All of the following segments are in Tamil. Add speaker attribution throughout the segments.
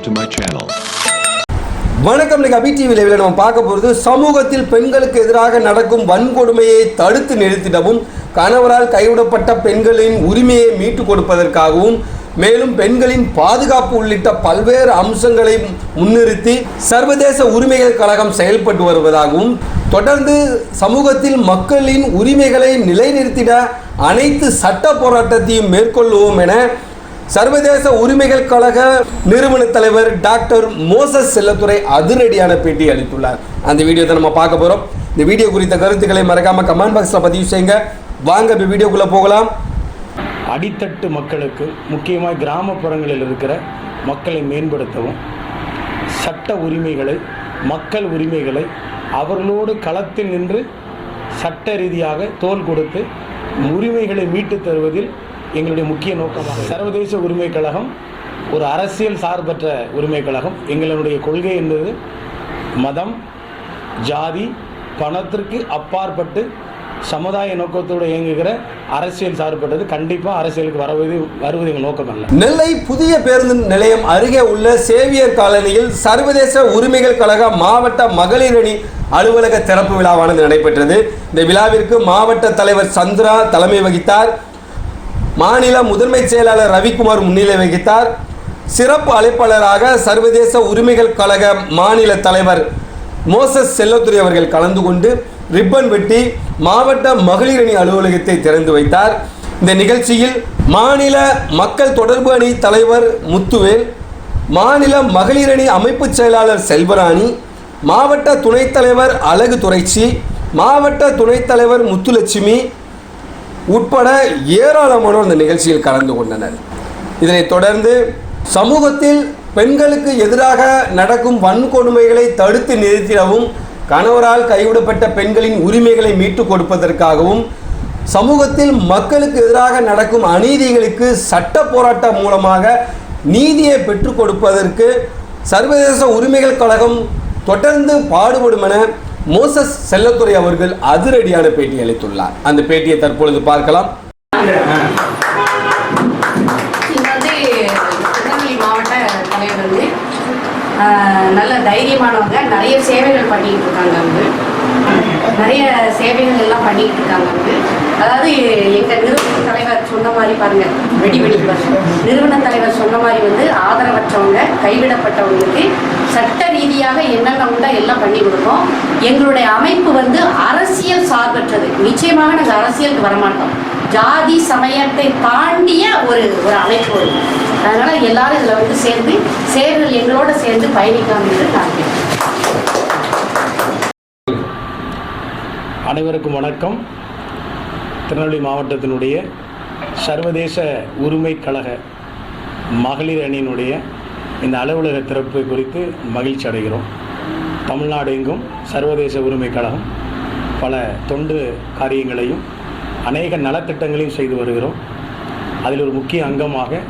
Speaker 1: subscribe to my channel.
Speaker 2: வணக்கம் நீங்கள் அபி டிவியில் நம்ம பார்க்க போகிறது சமூகத்தில் பெண்களுக்கு எதிராக நடக்கும் வன்கொடுமையை தடுத்து நிறுத்திடவும் கணவரால் கைவிடப்பட்ட பெண்களின் உரிமையை மீட்டுக் கொடுப்பதற்காகவும் மேலும் பெண்களின் பாதுகாப்பு உள்ளிட்ட பல்வேறு அம்சங்களை முன்னிறுத்தி சர்வதேச உரிமைகள் கழகம் செயல்பட்டு வருவதாகவும் தொடர்ந்து சமூகத்தில் மக்களின் உரிமைகளை நிலைநிறுத்திட அனைத்து சட்ட போராட்டத்தையும் மேற்கொள்வோம் என சர்வதேச உரிமைகள் கழக நிறுவன தலைவர் டாக்டர் மோசஸ் செல்லத்துறை அதிரடியான பேட்டி அளித்துள்ளார். அந்த வீடியோ தான் நம்ம பார்க்க போறோம். இந்த வீடியோ குறித்த கருத்துக்களை மறக்காம கமெண்ட் பாக்ஸ்ல பதிவு செய்யுங்க. வாங்க இப்போ வீடியோக்குள்ள போகலாம்.
Speaker 3: அடித்தட்டு மக்களுக்கு முக்கியமாக கிராமப்புறங்களில் இருக்கிற மக்களை மேம்படுத்தவும் சட்ட உரிமைகளை மக்கள் உரிமைகளை அவர்களோடு களத்தில் நின்று சட்ட ரீதியாக தோல் கொடுத்து உரிமைகளை மீட்டுத் தருவதில் எங்களுடைய முக்கிய நோக்கமாக சர்வதேச உரிமை கழகம் ஒரு அரசியல் சார்பற்ற உரிமை கழகம். எங்களுடைய கொள்கை என்பது மதம் ஜாதி பணத்திற்கு அப்பாற்பட்டு சமுதாய நோக்கத்தோடு இயங்குகிற அரசியல் சார்பட்டது கண்டிப்பாக அரசியலுக்கு வருவது வருவது எங்கள் நோக்கம் அல்ல.
Speaker 2: நெல்லை புதிய பேருந்து நிலையம் அருகே உள்ள சேவியர் காலனியில் சர்வதேச உரிமைகள் கழக மாவட்ட மகளிர் அணி அலுவலக திறப்பு விழாவானது நடைபெற்றது. இந்த விழாவிற்கு மாவட்ட தலைவர் சந்திரா தலைமை வகித்தார். மாநில முதன்மை செயலாளர் ரவிக்குமார் முன்னிலை வகித்தார். சிறப்பு அழைப்பாளராக சர்வதேச உரிமைகள் கழக மாநில தலைவர் மோசஸ் செல்லத்துறை அவர்கள் கலந்து கொண்டு ரிப்பன் வெட்டி மாவட்ட மகளிர் அணி அலுவலகத்தை திறந்து வைத்தார். இந்த நிகழ்ச்சியில் மாநில மக்கள் தொடர்பு அணி தலைவர் முத்துவேல் மாநில மகளிர் அணி அமைப்பு செயலாளர் செல்வராணி மாவட்ட துணைத் தலைவர் அழகு துறைச்சி மாவட்ட துணைத் தலைவர் முத்துலட்சுமி உட்பட ஏராளமானோர் இந்த நிகழ்ச்சியில் கலந்து கொண்டனர். இதனைத் தொடர்ந்து சமூகத்தில் பெண்களுக்கு எதிராக நடக்கும் வன்கொடுமைகளை தடுத்து நிறுத்திடவும் கணவரால் கைவிடப்பட்ட பெண்களின் உரிமைகளை மீட்டுக் கொடுப்பதற்காகவும் சமூகத்தில் மக்களுக்கு எதிராக நடக்கும் அநீதிகளுக்கு சட்ட போராட்டம் மூலமாக நீதியை பெற்றுக் கொடுப்பதற்கு சர்வதேச உரிமைகள் கழகம் தொடர்ந்து பாடுபடும் என மோசஸ் செல்லத்துறை அவர்கள் அதிரடியான பேட்டி அளித்துள்ளார். அந்த பேட்டியை தற்பொழுது பார்க்கலாம்.
Speaker 4: வந்து மாவட்ட தலைவர் வந்து நல்ல தைரியமானவங்க. நிறைய சேவைகள் பண்ணிட்டு இருக்காங்க வந்து நிறைய சேவைகள் எல்லாம் பண்ணிட்டு இருக்காங்க வந்து அதாவது எங்க நிறுவன தலைவர் சொன்ன மாதிரி பாருங்க வெடி வெடி நிறுவன தலைவர் சொன்ன மாதிரி வந்து ஆதரவற்றவங்க கைவிடப்பட்டவங்களுக்கு சட்ட ரீதியாக என்னென்ன உண்டோ எல்லாம் பண்ணி கொடுப்போம். எங்களுடைய அமைப்பு வந்து அரசியல் சார்பற்றது. நிச்சயமாக நாங்கள் அரசியலுக்கு வரமாட்டோம். ஜாதி சமயத்தை தாண்டிய ஒரு ஒரு அமைப்பு வரும் அதனால எல்லாரும் இதில் வந்து சேர்ந்து சேர்கள் எங்களோட சேர்ந்து பயணிக்கலாம் என்று நான்
Speaker 3: அனைவருக்கும் வணக்கம். திருநெல்வேலி மாவட்டத்தினுடைய சர்வதேச உரிமை கழக மகளிர் அணியினுடைய இந்த அலுவலக திறப்பு குறித்து மகிழ்ச்சி அடைகிறோம். தமிழ்நாடு எங்கும் சர்வதேச உரிமை கழகம் பல தொண்டு காரியங்களையும் அநேக நலத்திட்டங்களையும் செய்து வருகிறோம். அதில் ஒரு முக்கிய அங்கமாக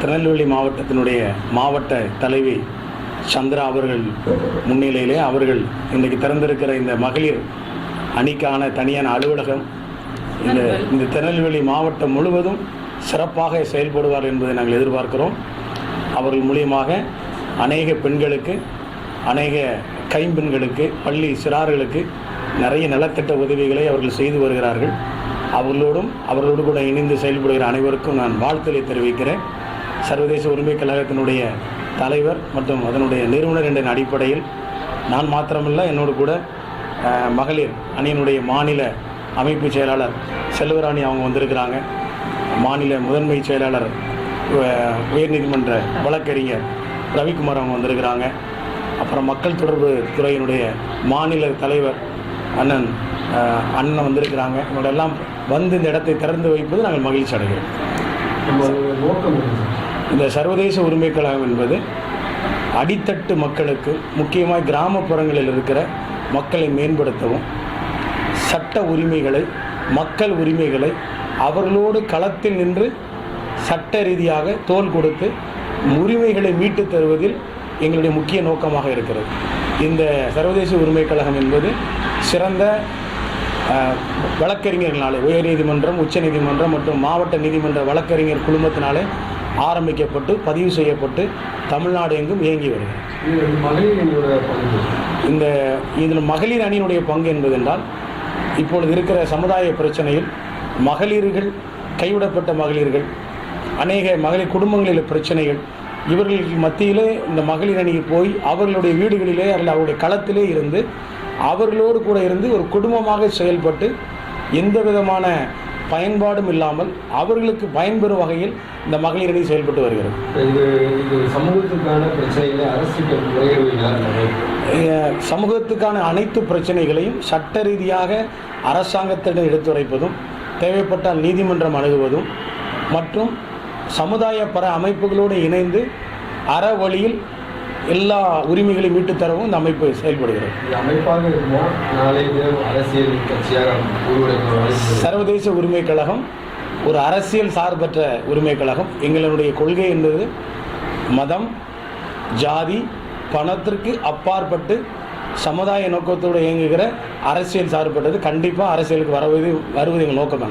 Speaker 3: திருநெல்வேலி மாவட்டத்தினுடைய மாவட்ட தலைவி சந்திரா அவர்கள் முன்னிலையிலே அவர்கள் இன்றைக்கு திறந்திருக்கிற இந்த மகளிர் அணிக்கான தனியான அலுவலகம் இந்த இந்த திருநெல்வேலி மாவட்டம் முழுவதும் சிறப்பாக செயல்படுவார் என்பதை நாங்கள் எதிர்பார்க்கிறோம். அவர்கள் மூலியமாக அநேக பெண்களுக்கு அநேக கைம்பெண்களுக்கு பள்ளி சிறார்களுக்கு நிறைய நலத்திட்ட உதவிகளை அவர்கள் செய்து வருகிறார்கள். அவர்களோடும் அவர்களோடு கூட இணைந்து செயல்படுகிற அனைவருக்கும் நான் வாழ்த்தலை தெரிவிக்கிறேன். சர்வதேச உரிமை கழகத்தினுடைய தலைவர் மற்றும் அதனுடைய நிறுவனர் என்ற அடிப்படையில் நான் மாத்திரமல்ல என்னோடு கூட மகளிர் அணியினுடைய மாநில அமைப்பு செயலாளர் செல்வராணி அவங்க வந்திருக்கிறாங்க. மாநில முதன்மை செயலாளர் உயர்நீதிமன்ற வழக்கறிஞர் ரவிக்குமார் அவங்க வந்திருக்கிறாங்க. அப்புறம் மக்கள் தொடர்பு துறையினுடைய மாநில தலைவர் அண்ணன் அண்ணன் வந்திருக்கிறாங்க. இவங்க எல்லாம் வந்து இந்த இடத்தை திறந்து வைப்பது நாங்கள் மகிழ்ச்சி அடைகிறோம். இந்த சர்வதேச உரிமை கழகம் என்பது அடித்தட்டு மக்களுக்கு முக்கியமாக கிராமப்புறங்களில் இருக்கிற மக்களை மேம்படுத்தவும் சட்ட உரிமைகளை மக்கள் உரிமைகளை அவர்களோடு களத்தில் நின்று சட்ட ரீதியாக தோல் கொடுத்து உரிமைகளை மீட்டுத் தருவதில் எங்களுடைய முக்கிய நோக்கமாக இருக்கிறது. இந்த சர்வதேச உரிமை கழகம் என்பது சிறந்த வழக்கறிஞர்களாலே உயர்நீதிமன்றம் உச்சநீதிமன்றம் மற்றும் மாவட்ட நீதிமன்ற வழக்கறிஞர் குழுமத்தினாலே ஆரம்பிக்கப்பட்டு பதிவு செய்யப்பட்டு தமிழ்நாடு எங்கும் இயங்கி வருகிறது. இந்த இதில் மகளிர் அணியினுடைய பங்கு என்பது என்றால் இப்பொழுது இருக்கிற சமுதாய பிரச்சனையில் மகளிர்கள் கைவிடப்பட்ட மகளிர்கள் அநேக மகளிர் குடும்பங்களில் பிரச்சனைகள் இவர்களுக்கு மத்தியிலே இந்த மகளிர் அணிக்கு போய் அவர்களுடைய வீடுகளிலே அல்லது அவருடைய களத்திலே இருந்து அவர்களோடு கூட இருந்து ஒரு குடும்பமாக செயல்பட்டு எந்த விதமான பயன்பாடும் இல்லாமல் அவர்களுக்கு பயன்பெறும் வகையில் இந்த மகளிர் அணி செயல்பட்டு வருகிறது.
Speaker 2: இது இது சமூகத்துக்கான பிரச்சனைகளை அரசுக்கு
Speaker 3: சமூகத்துக்கான அனைத்து பிரச்சனைகளையும் சட்ட ரீதியாக அரசாங்கத்திடம் எடுத்துரைப்பதும் தேவைப்பட்டால் நீதிமன்றம் அணுகுவதும் மற்றும் சமுதாய பர அமைப்புகளோடு இணைந்து அற வழியில் எல்லா உரிமைகளையும் மீட்டுத் தரவும் இந்த அமைப்பு செயல்படுகிறது.
Speaker 2: அமைப்பாக அரசியல் கட்சியாக
Speaker 3: சர்வதேச உரிமைக் கழகம் ஒரு அரசியல் சார்பற்ற உரிமைக் கழகம். எங்களுடைய கொள்கை என்பது மதம் ஜாதி பணத்திற்கு அப்பாற்பட்டு சமுதாய நோக்கத்தோடு இயங்குகிற அரசியல் சார்பட்டது கண்டிப்பாக அரசியலுக்கு வருவது வருவது எங்கள் நோக்கம் அல்ல